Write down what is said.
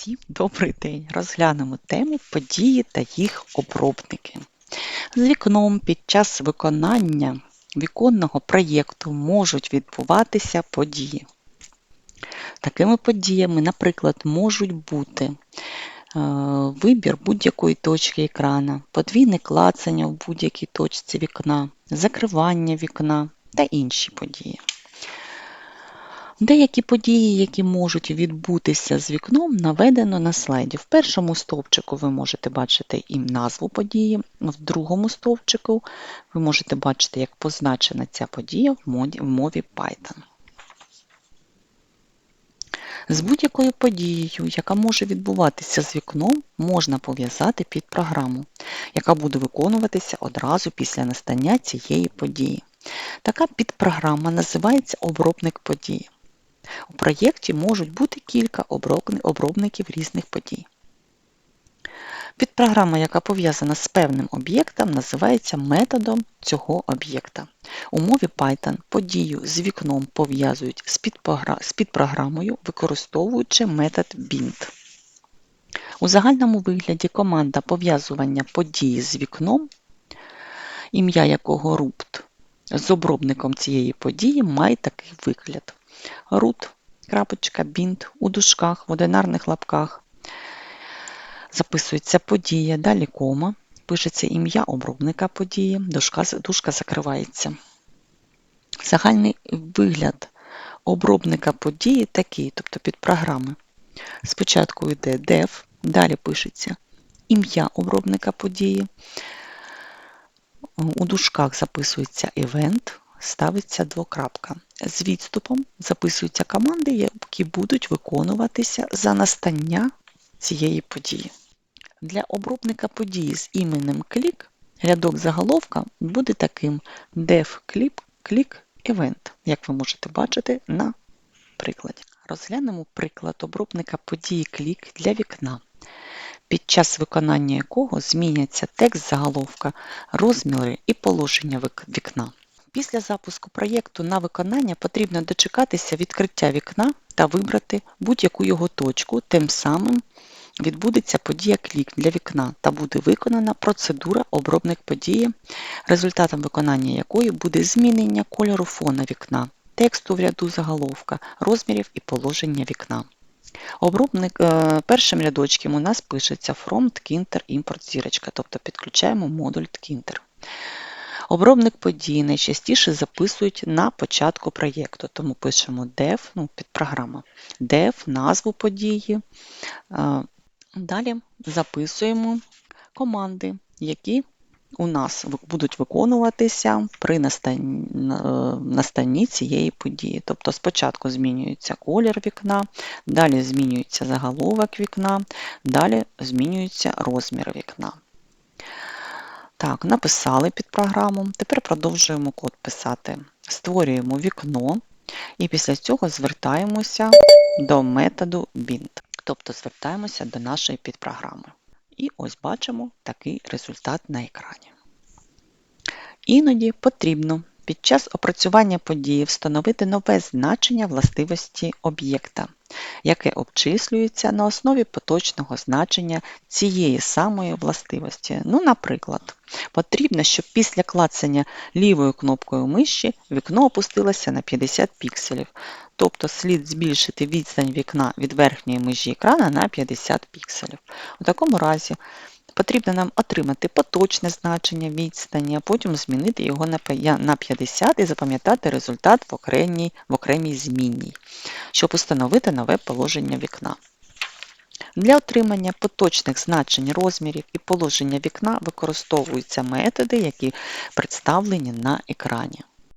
Всім добрий день! Розглянемо тему події та їх обробники. З вікном під час виконання віконного проєкту можуть відбуватися події. Такими подіями, наприклад, можуть бути е, вибір будь-якої точки екрана, подвійне клацання в будь-якій точці вікна, закривання вікна та інші події. Деякі події, які можуть відбутися з вікном, наведено на слайді. В першому стовпчику ви можете бачити і назву події, в другому стовпчику ви можете бачити, як позначена ця подія в мові Python. З будь-якою подією, яка може відбуватися з вікном, можна пов'язати під програму, яка буде виконуватися одразу після настання цієї події. Така підпрограма називається обробник події. У проєкті можуть бути кілька обробників різних подій. Підпрограма, яка пов'язана з певним об'єктом, називається методом цього об'єкта. У мові Python подію з вікном пов'язують з підпрограмою, використовуючи метод bind. У загальному вигляді команда пов'язування події з вікном, ім'я якого root, з обробником цієї події має такий вигляд root, крапочка, bind у дужках, в одинарних лапках. Записується подія, далі кома, пишеться ім'я обробника події, дужка, дужка закривається. Загальний вигляд обробника події такий, тобто під програми. Спочатку йде def, далі пишеться ім'я обробника події. У дужках записується event, ставиться двокрапка. З відступом записуються команди, які будуть виконуватися за настання цієї події. Для обробника події з іменем клік рядок заголовка буде таким def click event, як ви можете бачити на прикладі. Розглянемо приклад обробника події клік для вікна, під час виконання якого зміняться текст заголовка, розміри і положення вікна. Після запуску проєкту на виконання потрібно дочекатися відкриття вікна та вибрати будь-яку його точку, тим самим відбудеться подія клік для вікна та буде виконана процедура обробник події, результатом виконання якої буде змінення кольору фона вікна, тексту в ряду заголовка, розмірів і положення вікна. Обробник е, першим рядочком у нас пишеться from tkinter import зірочка, тобто підключаємо модуль tkinter. Обробник подій найчастіше записують на початку проєкту, тому пишемо def, ну, підпрограма, def, назву події. Далі записуємо команди, які у нас будуть виконуватися при настанні цієї події. Тобто спочатку змінюється колір вікна, далі змінюється заголовок вікна, далі змінюється розмір вікна. Так, написали під програму. Тепер продовжуємо код писати. Створюємо вікно і після цього звертаємося до методу bind. Тобто звертаємося до нашої підпрограми. І ось бачимо такий результат на екрані. Іноді потрібно під час опрацювання події встановити нове значення властивості об'єкта, яке обчислюється на основі поточного значення цієї самої властивості. Ну, Наприклад, потрібно, щоб після клацання лівою кнопкою миші вікно опустилося на 50 пікселів. Тобто слід збільшити відстань вікна від верхньої межі екрана на 50 пікселів. У такому разі Потрібно нам отримати поточне значення відстані, а потім змінити його на 50 і запам'ятати результат в окремій, в окремій змінній, щоб установити нове положення вікна. Для отримання поточних значень розмірів і положення вікна використовуються методи, які представлені на екрані.